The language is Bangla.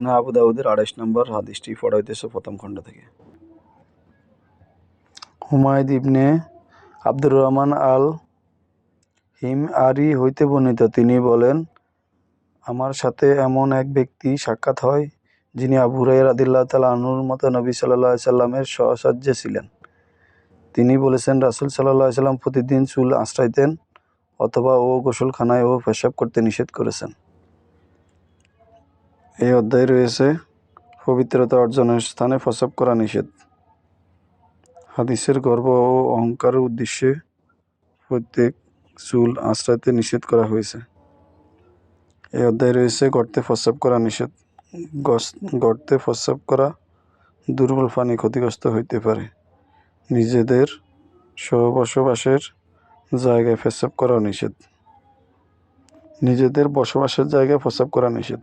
না, আবু দাউদের আড়াইশ নম্বর হাদিসটি পড়া হইতেছে প্রথম খণ্ড থেকে। হুমায়ুদ ইবনে আব্দুর রহমান আল হিম আরি হইতে বর্ণিত, তিনি বলেন, আমার সাথে এমন এক ব্যক্তি সাক্ষাৎ হয়, যিনি আবু রাদিল্লাহ তালা আনুর মতো নবী সাল্লাহ সাল্লামের সহসাজ্যে ছিলেন। তিনি বলেছেন, রাসুল সাল্লাহ সাল্লাম প্রতিদিন চুল আশ্রাইতেন অথবা ও গোসলখানায় ও পেশাব করতে নিষেধ করেছেন। এই অধ্যায়ে রয়েছে পবিত্রতা অর্জনের স্থানে প্রসাব করা নিষেধ। হাদিসের গর্ব ও অহংকারের উদ্দেশ্যে প্রত্যেক চুল আঁচড়াতে নিষেধ করা হয়েছে। এই অধ্যায়ে রয়েছে গর্তে প্রস্রাব করা নিষেধ। গর্তে প্রস্রাব করা দুর্বল প্রাণী ক্ষতিগ্রস্ত হইতে পারে। নিজেদের সহবসবাসের জায়গায় প্রস্রাব করা নিষেধ। নিজেদের বসবাসের জায়গায় প্রস্রাব করা নিষেধ।